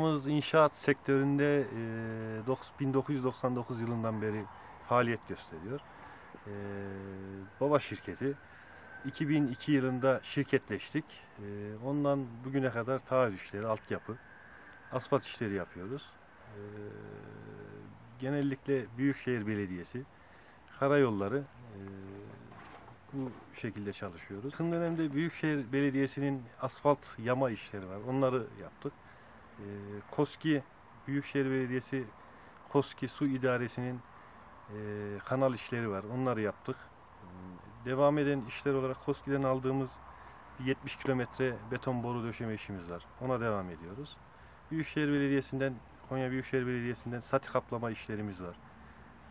Firmamız inşaat sektöründe e, dok- 1999 yılından beri faaliyet gösteriyor. E, baba şirketi. 2002 yılında şirketleştik. E, ondan bugüne kadar taahhüt işleri, altyapı, asfalt işleri yapıyoruz. E, genellikle Büyükşehir Belediyesi, karayolları e, bu şekilde çalışıyoruz. Yakın dönemde Büyükşehir Belediyesi'nin asfalt yama işleri var. Onları yaptık. E, KOSKİ Büyükşehir Belediyesi KOSKİ Su İdaresi'nin e, kanal işleri var. Onları yaptık. E, Devam eden işler olarak KOSKİ'den aldığımız bir 70 kilometre beton boru döşeme işimiz var. Ona devam ediyoruz. Büyükşehir Belediyesi'nden Konya Büyükşehir Belediyesi'nden sati kaplama işlerimiz var.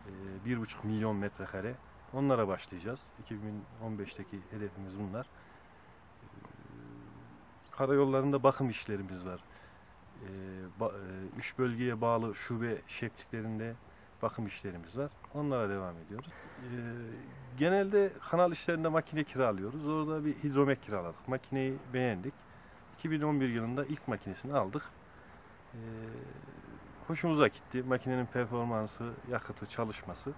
E, 1,5 milyon metrekare. Onlara başlayacağız. 2015'teki hedefimiz bunlar. Karayollarında bakım işlerimiz var. E, ba- e, Üç bölgeye bağlı şube şefliklerinde bakım işlerimiz var. Onlara devam ediyoruz. E, Genelde kanal işlerinde makine kiralıyoruz. Orada bir hidromek kiraladık. Makineyi beğendik. 2011 yılında ilk makinesini aldık. E, Hoşumuza gitti. Makinenin performansı, yakıtı, çalışması.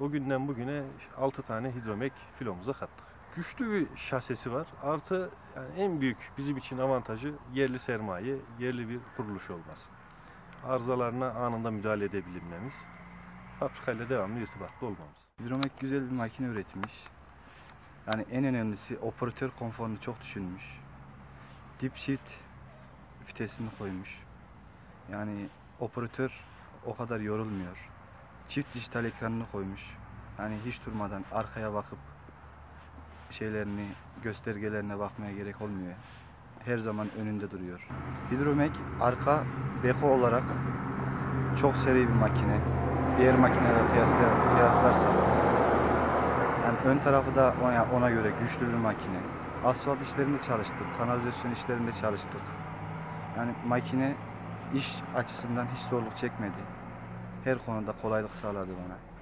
O günden bugüne 6 tane hidromek filomuza kattık. Güçlü bir şasesi var. Artı yani en büyük bizim için avantajı yerli sermaye, yerli bir kuruluş olması. Arızalarına anında müdahale edebilmemiz. Fabrikayla devamlı irtibatlı olmamız. Hidromek güzel bir makine üretmiş. Yani en önemlisi operatör konforunu çok düşünmüş. Dip shift vitesini koymuş. Yani operatör o kadar yorulmuyor. Çift dijital ekranını koymuş. Yani hiç durmadan arkaya bakıp şeylerini, göstergelerine bakmaya gerek olmuyor. Her zaman önünde duruyor. Hidromek arka beko olarak çok seri bir makine. Diğer makinelerle kıyasla- kıyaslarsak yani ön tarafı da ona, ona göre güçlü bir makine. Asfalt işlerinde çalıştık, kanalizasyon işlerinde çalıştık. Yani makine iş açısından hiç zorluk çekmedi. Her konuda kolaylık sağladı bana.